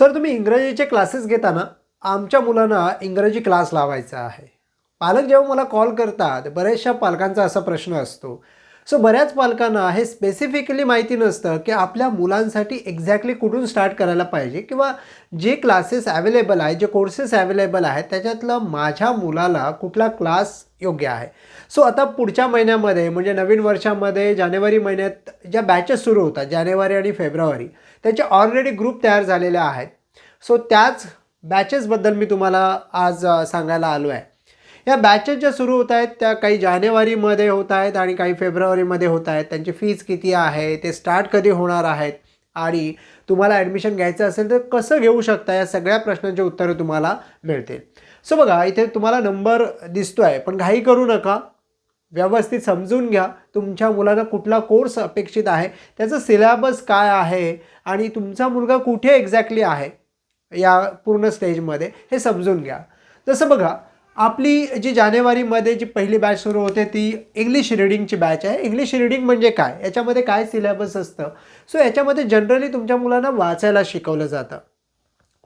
Sir तुम्ही इंग्रजीचे classes घेताना आमच्या मुलांना इंग्रजी क्लास लावायचा आहे. पालक जेव्हा मला कॉल करतात बऱ्याचशा पालकांचा असा प्रश्न असतो सो बऱ्याच पालकांना हे स्पेसिफिकली माहिती नसतं की आपल्या मुलांसाठी एक्झॅक्टली कुठून स्टार्ट करायला पाहिजे किंवा जे क्लासेस अवेलेबल आहेत जे कोर्सेस अवेलेबल आहेत त्याच्यातलं माझ्या मुलाला कुठला क्लास योग्य आहे. सो आता पुढच्या महिन्यामध्ये म्हणजे नवीन वर्षामध्ये जानेवारी महिन्यात ज्या बॅचेस सुरू होतात जानेवारी आणि फेब्रुवारी त्याचे ऑलरेडी ग्रुप तयार झालेले आहेत. सो त्याच बॅचेसबद्दल मी तुम्हाला आज सांगायला आलो आहे या बॅचेस ज्या सुरू होत आहेत त्या काही जानेवारीमध्ये होत आहेत आणि काही फेब्रुवारीमध्ये होत आहेत. त्यांची फीज किती आहे ते स्टार्ट कधी होणार आहेत आणि तुम्हाला ॲडमिशन घ्यायचं असेल तर कसं घेऊ शकता? या सगळ्या प्रश्नांची उत्तरं तुम्हाला मिळतील. सो बघा इथे तुम्हाला नंबर दिसतो आहे पण घाई करू नका. व्यवस्थित समजून घ्या. तुमच्या मुलाला कुठला कोर्स अपेक्षित आहे त्याचं सिलेबस काय आहे आणि तुमचा मुलगा कुठे एक्झॅक्टली आहे या पूर्ण स्टेजमध्ये हे समजून घ्या. जसं बघा आपली जी जानेवारीमध्ये जी पहिली बॅच सुरू होते ती इंग्लिश रिडिंगची बॅच आहे. इंग्लिश रिडिंग म्हणजे काय? याच्यामध्ये काय सिलेबस असतं? सो याच्यामध्ये जनरली तुमच्या मुलांना वाचायला शिकवलं जातं.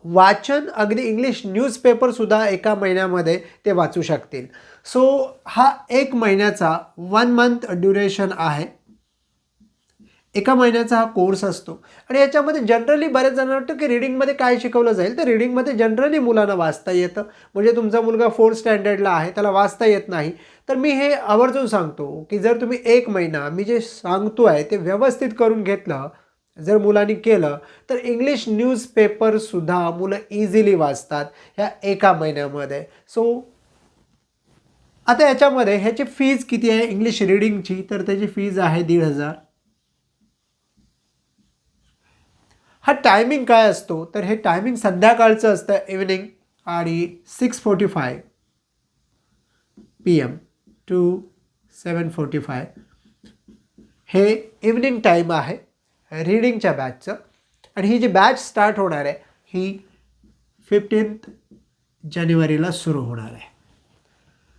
वाचन अगदी इंग्लिश न्यूजपेपरसुद्धा एका महिन्यामध्ये ते वाचू शकतील. सो हा एक महिन्याचा वन मंथ ड्युरेशन आहे. एका महिन्याचा हा कोर्स असतो. आणि याच्यामध्ये जनरली बऱ्याच जणांना वाटतं की रिडिंगमध्ये काय शिकवलं जाईल? तर रिडिंगमध्ये जनरली मुलांना वाचता येतं. म्हणजे तुमचा मुलगा फोर्थ स्टँडर्डला आहे त्याला वाचता येत नाही. तर मी हे आवर्जून सांगतो की जर तुम्ही एक महिना मी जे सांगतो आहे ते व्यवस्थित करून घेतलं जर मुलांनी केलं तर इंग्लिश न्यूजपेपरसुद्धा मुलं इझिली वाचतात ह्या एका महिन्यामध्ये. सो आता याच्यामध्ये ह्याची फीज किती आहे? इंग्लिश रिडिंगची तर त्याची फीज आहे दीड हजार. हा टायमिंग काय असतो? तर हे टायमिंग संध्याकाळचं असतं इव्हनिंग आणि six forty five P M to seven forty five हे इव्हनिंग टाईम आहे रीडिंगच्या बॅचचं आणि ही जी बॅच स्टार्ट होणार आहे ही फिफ्टीन्थ जानेवारीला सुरू होणार आहे.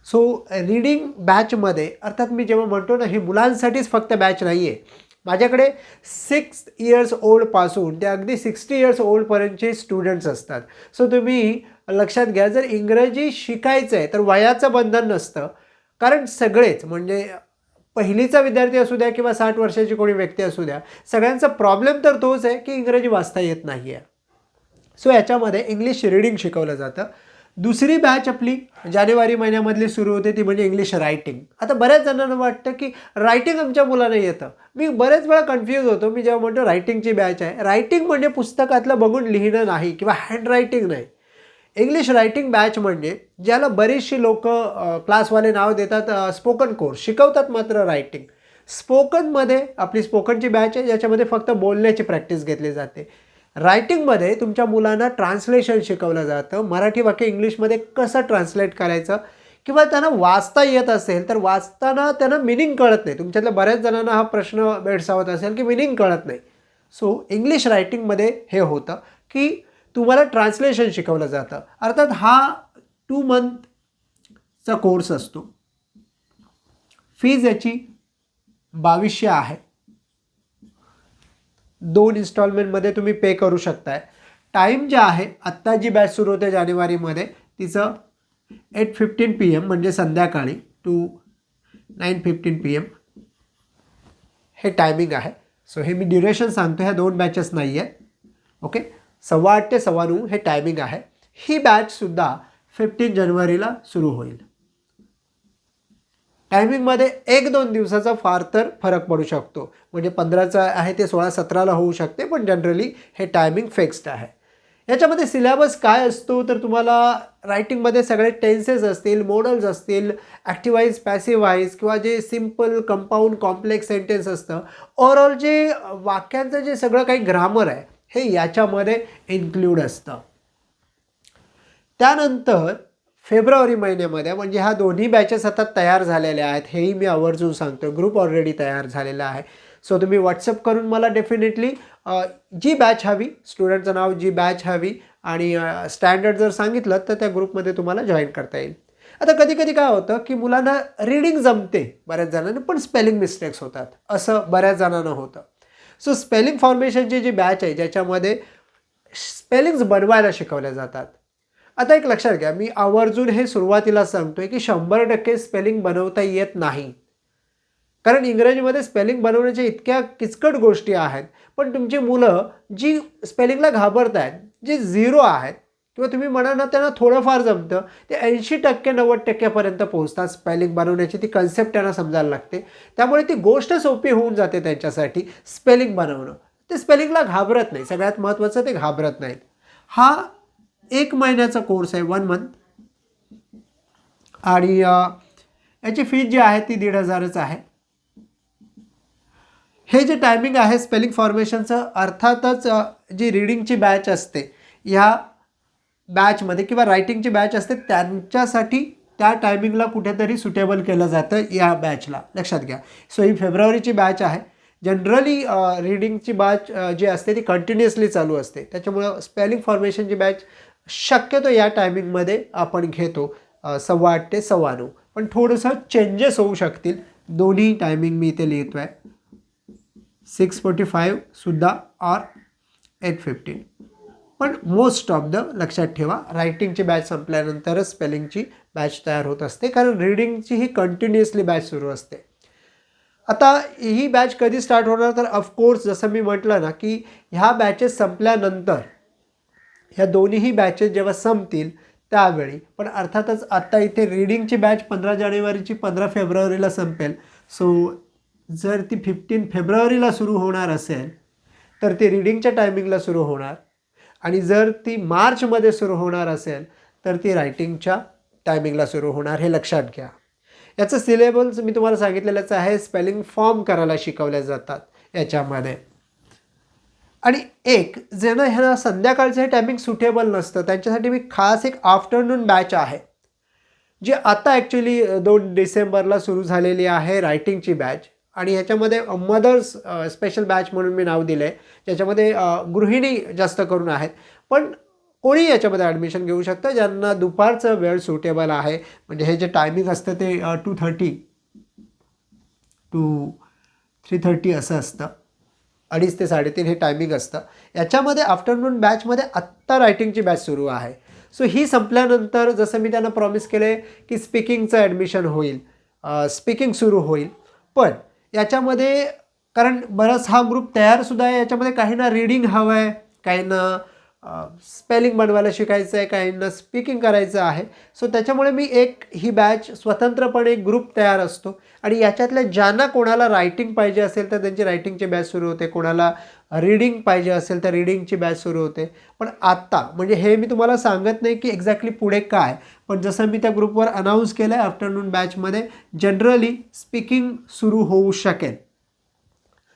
सो रीडिंग बॅचमध्ये अर्थात मी जेव्हा म्हणतो ना ही मुलांसाठीच फक्त बॅच नाही आहे माझ्याकडे सिक्स इयर्स ओल्डपासून ते अगदी सिक्स्टी इयर्स ओल्डपर्यंतचे स्टुडंट्स असतात. सो तुम्ही लक्षात घ्या जर इंग्रजी शिकायचं आहे तर वयाचं बंधन नसतं. कारण सगळेच म्हणजे पहिलीचा विद्यार्थी असू द्या किंवा साठ वर्षाची कोणी व्यक्ती असू द्या सगळ्यांचा प्रॉब्लेम तर तोच आहे की इंग्रजी वाचता येत नाही आहे सो याच्यामध्ये इंग्लिश रिडिंग शिकवलं जातं. दुसरी बॅच आपली जानेवारी महिन्यामधली सुरू होते ती म्हणजे इंग्लिश रायटिंग आता बऱ्याच जणांना वाटतं की रायटिंग आमच्या मुलांना येतं. मी बऱ्याच वेळा कन्फ्यूज होतो. मी जेव्हा म्हणतो रायटिंगची बॅच आहे रायटिंग म्हणजे पुस्तकातलं बघून लिहिणं नाही किंवा हँड रायटिंग नाही. इंग्लिश रायटिंग बॅच म्हणजे ज्याला बरीचशी लोक क्लासवाले नाव देतात स्पोकन कोर्स शिकवतात मात्र रायटिंग स्पोकनमध्ये आपली स्पोकनची बॅच आहे ज्याच्यामध्ये फक्त बोलण्याची प्रॅक्टिस घेतली जाते. रायटिंगमध्ये तुमच्या मुलांना ट्रान्सलेशन शिकवलं जातं. मराठी वाक्य इंग्लिशमध्ये कसं ट्रान्सलेट करायचं? किंवा त्यांना वाचता येत असेल तर वाचताना त्यांना मिनिंग कळत नाही. तुमच्यातल्या बऱ्याच जणांना हा प्रश्न भेडसावत असेल की मिनिंग कळत नाही. सो इंग्लिश रायटिंगमध्ये हे होतं की तुम्हाला ट्रान्सलेशन शिकवलं जातं. अर्थात हा टू मंथचा कोर्स असतो. फीज याची बावीसशे आहे. दोन इन्स्टॉलमेंटमध्ये तुम्ही पे करू शकताय. टाईम जे आहे आत्ता जी बॅच सुरू होते जानेवारीमध्ये तिचं एट फिफ्टीन पी एम म्हणजे संध्याकाळी to nine fifteen P M हे टायमिंग आहे. सो हे मी ड्युरेशन सांगतो ह्या दोन बॅचेस नाही आहे ओके सव्वा आठ ते सव्वा नऊ हे टायमिंग आहे. ही बॅचसुद्धा फिफ्टीन जानेवारीला सुरू होईल. टायमिंगमध्ये एक दोन दिवसाचा फार तर फरक पडू शकतो. म्हणजे पंधराचा आहे ते सोळा सतराला होऊ शकते पण जनरली हे टायमिंग फिक्स्ड आहे. याच्यामध्ये सिलेबस काय असतो तर तुम्हाला रायटिंगमध्ये सगळे टेन्सेस असतील मॉडल्स असतील ॲक्टिवाईज पॅसिवाईज किंवा जे सिंपल कंपाऊंड कॉम्प्लेक्स सेंटेन्स असतं ओवरऑल जे वाक्यांचं जे सगळं काही ग्रामर आहे हे याच्यामध्ये इन्क्ल्यूड असतं. त्यानंतर फेब्रुवारी महिन्यामध्ये म्हणजे ह्या दोन्ही बॅचेस आता तयार झालेल्या आहेत. हेही मी आवर्जून सांगतो ग्रुप ऑलरेडी तयार झालेला आहे. सो तुम्ही व्हॉट्सअप करून मला डेफिनेटली जी बॅच हवी स्टुडंटचं नाव जी बॅच हवी आणि स्टँडर्ड जर सांगितलं तर त्या ग्रुपमध्ये तुम्हाला जॉईन करता येईल. आता कधी कधी काय होतं की मुलांना रीडिंग जमते बऱ्याच जणांना पण स्पेलिंग मिस्टेक्स होतात. असं बऱ्याच जणांना होतं. सो स्पेलिंग फॉर्मेशनची जी बॅच आहे ज्याच्यामध्ये स्पेलिंग्स बनवायला शिकवल्या जातात. आता एक लक्षात घ्या मी आवर्जून हे सुरुवातीला सांगतोय की शंभर टक्के स्पेलिंग बनवता येत नाही. कारण इंग्रजीमध्ये स्पेलिंग बनवण्याच्या इतक्या किचकट गोष्टी आहेत पण तुमची मुलं जी स्पेलिंगला घाबरत आहेत जे झिरो आहेत किंवा तुम्ही म्हणा ना त्यांना थोडंफार जमतं ते ऐंशी टक्के नव्वद टक्क्यापर्यंत पोहोचतात स्पेलिंग बनवण्याची. ती कन्सेप्ट त्यांना समजायला लागते. त्यामुळे ती गोष्ट सोपी होऊन जाते त्यांच्यासाठी स्पेलिंग बनवणं. ते स्पेलिंगला घाबरत नाही. सगळ्यात महत्त्वाचं ते घाबरत नाहीत. हा एक महिन्याचा कोर्स आहे वन मंथ आणि याची फीज जी आहे ती दीड हजारच आहे. हे जे टायमिंग आहे स्पेलिंग फॉर्मेशनचं अर्थातच जी रिडिंगची बॅच असते ह्या बॅचमध्ये किंवा रायटिंगची बॅच असते त्यांच्यासाठी त्या टायमिंगला कुठेतरी सुटेबल केलं जातं या बॅचला लक्षात घ्या. सो ही फेब्रुवारीची बॅच आहे. जनरली रिडिंगची बॅच जी असते ती कंटिन्युअसली चालू असते. त्याच्यामुळं स्पेलिंग फॉर्मेशनची बॅच शक्यतो या टायमिंगमध्ये आपण घेतो सव्वा आठ ते सव्वा नऊ. पण थोडंसं चेंजेस होऊ शकतील. दोन्ही टायमिंग मी इथे लिहितो आहे सिक्स फोर्टी फाईव्हसुद्धा ऑर एट फिफ्टीन पण मोस्ट ऑफ द लक्षात ठेवा रायटिंगची बॅच संपल्यानंतरच स्पेलिंगची बॅच तयार होत असते. कारण रिडिंगची ही कंटिन्युअसली बॅच सुरू असते. आता ही बॅच कधी स्टार्ट होणार? तर ऑफकोर्स जसं मी म्हटलं ना की ह्या बॅचेस संपल्यानंतर ह्या दोन्हीही बॅचेस जेव्हा संपतील त्यावेळी. पण अर्थातच आत्ता इथे रीडिंगची बॅच पंधरा जानेवारीची पंधरा फेब्रुवारीला संपेल. सो जर ती फिफ्टीन फेब्रुवारीला सुरू होणार असेल तर ती रीडिंगच्या टायमिंगला सुरू होणार. आणि जर ती मार्चमध्ये सुरू होणार असेल तर ती रायटिंगच्या टायमिंगला सुरू होणार. हे लक्षात घ्या. याचं सिलेबस मी तुम्हाला सांगितलेलंच आहे. स्पेलिंग फॉर्म करायला शिकवल्या जातात याच्यामध्ये. आणि एक ज्यांना ह्यांना संध्याकाळचं हे टायमिंग सुटेबल नसतं त्यांच्यासाठी मी खास एक आफ्टरनून बॅच आहे. जी आता ॲक्च्युली दोन डिसेंबरला सुरू झालेली आहे रायटिंगची बॅच आणि ह्याच्यामध्ये मदर्स स्पेशल बॅच म्हणून मी नाव दिलं आहे ज्याच्यामध्ये गृहिणी जास्त करून आहेत. पण कोणी याच्यामध्ये ॲडमिशन घेऊ शकतं ज्यांना दुपारचं वेळ सुटेबल आहे. म्हणजे हे जे टायमिंग असतं ते two thirty to three thirty असं असतं. अडीच ते साडेतीन हे टायमिंग असतं. याच्यामध्ये आफ्टरनून बॅचमध्ये आत्ता रायटिंगची बॅच सुरू आहे. सो ही संपल्यानंतर जसं मी त्यांना प्रॉमिस केले की स्पीकिंगचं ॲडमिशन होईल. स्पीकिंग सुरू होईल. पण याच्यामध्ये कारण बराच हा ग्रुप तयारसुद्धा आहे. याच्यामध्ये काहींना रीडिंग हवं आहे काहींना स्पेलिंग बनवायला शिकायचं आहे काहींना स्पीकिंग करायचं आहे. सो त्याच्यामुळे मी एक ही बॅच स्वतंत्रपणे एक ग्रुप तयार असतो. आणि याच्यातल्या ज्यांना कोणाला रायटिंग पाहिजे असेल तर त्यांची रायटिंगची बॅच सुरू होते. कोणाला रीडिंग पाहिजे असेल तर रीडिंगची बॅच सुरू होते. पण आत्ता म्हणजे हे मी तुम्हाला सांगत नाही की एक्झॅक्टली पुढे काय पण जसं मी त्या ग्रुपवर अनाऊन्स केलं आहे आफ्टरनून बॅचमध्ये जनरली स्पीकिंग सुरू होऊ शकेल.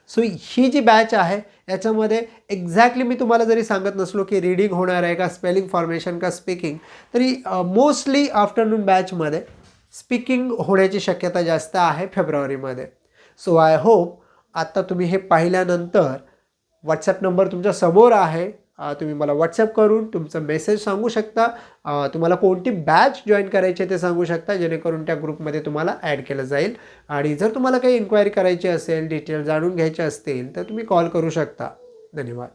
सो ही जी बॅच आहे याच्यामध्ये एक्झॅक्टली मी तुम्हाला जरी सांगत नसलो की रीडिंग होणार आहे का स्पेलिंग फॉर्मेशन का स्पीकिंग तरी मोस्टली आफ्टरनून बॅचमध्ये स्पीकिंग होण्याची शक्यता जास्त आहे फेब्रुवारीमध्ये. सो आय होप आत्ता तुम्ही हे पाहिल्यानंतर व्हॉट्सॲप नंबर तुमच्यासमोर आहे. तुम्ही मला व्हॉट्सअप करून तुमचं मेसेज सांगू शकता. तुम्हाला कोणती बॅच जॉईन करायची आहे ते सांगू शकता जेणेकरून त्या ग्रुपमध्ये तुम्हाला ॲड केलं जाईल. आणि जर तुम्हाला काही इन्क्वायरी करायची असेल डिटेल जाणून घ्यायचे असतील तर तुम्ही कॉल करू शकता. धन्यवाद.